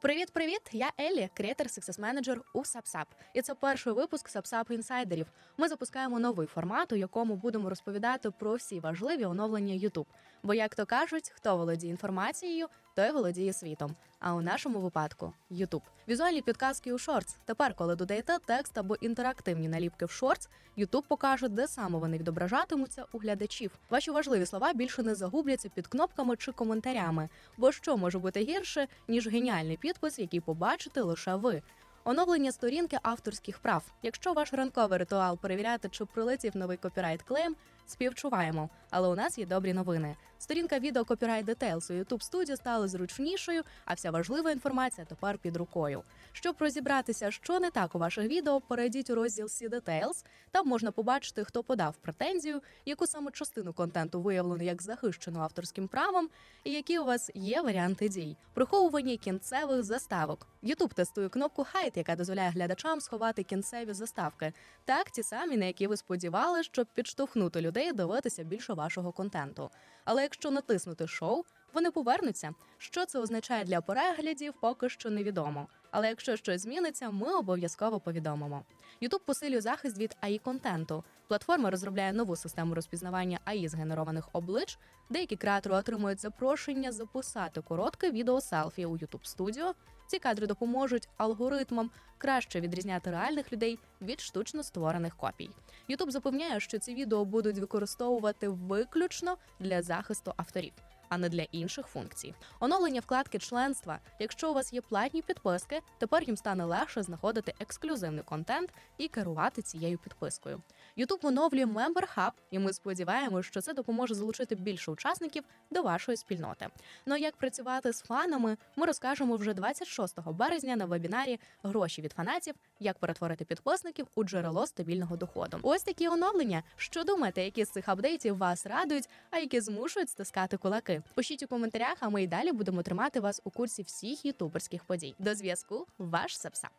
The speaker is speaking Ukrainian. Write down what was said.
Привіт-привіт! Я Елі, креатор Success Manager у SubSub. І це перший випуск SubSub інсайдерів. Ми запускаємо новий формат, у якому будемо розповідати про всі важливі оновлення YouTube. Бо, як то кажуть, хто володіє інформацією, той володіє світом. А у нашому випадку YouTube. Візуальні підказки у Shorts. Тепер, коли додаєте текст або інтерактивні наліпки в Shorts, YouTube покаже, де саме вони відображатимуться у глядачів. Ваші важливі слова більше не загубляться під кнопками чи коментарями. Бо що може бути гірше, ніж геніальний підпис, який побачите лише ви. Оновлення сторінки авторських прав. Якщо ваш ранковий ритуал перевіряти, чи прилетів новий копірайт клейм, співчуваємо. Але у нас є добрі новини. Сторінка відео Copyright Details у YouTube Studio стала зручнішою, а вся важлива інформація тепер під рукою. Щоб розібратися, що не так у ваших відео, перейдіть у розділ See Details. Там можна побачити, хто подав претензію, яку саме частину контенту виявлено як захищено авторським правом, і які у вас є варіанти дій. Приховування кінцевих заставок. YouTube тестує кнопку Hide, яка дозволяє глядачам сховати кінцеві заставки. Так, ті самі, на які ви сподівали, щоб підштовхнути людей дивитися більше вашого контенту. Але якщо натиснути шоу, вони повернуться. Що це означає для переглядів, поки що невідомо. Але якщо щось зміниться, ми обов'язково повідомимо. YouTube посилює захист від AI контенту. Платформа розробляє нову систему розпізнавання AI згенерованих облич. Деякі креатори отримують запрошення записати коротке відео селфі у YouTube Studio. Ці кадри допоможуть алгоритмам краще відрізняти реальних людей від штучно створених копій. Ютуб запевняє, що ці відео будуть використовувати виключно для захисту авторів. А не для інших функцій. Оновлення вкладки членства. Якщо у вас є платні підписки, тепер їм стане легше знаходити ексклюзивний контент і керувати цією підпискою. YouTube оновлює Member Hub, і ми сподіваємося, що це допоможе залучити більше учасників до вашої спільноти. Ну а як працювати з фанами, ми розкажемо вже 26 березня на вебінарі Гроші від фанатів, як перетворити підписників у джерело стабільного доходу. Ось такі оновлення. Що думаєте, які з цих апдейтів вас радують, а які змушують стискати кулаки? Пишіть у коментарях, а ми й далі будемо тримати вас у курсі всіх ютуберських подій. До зв'язку, ваш Сапсап.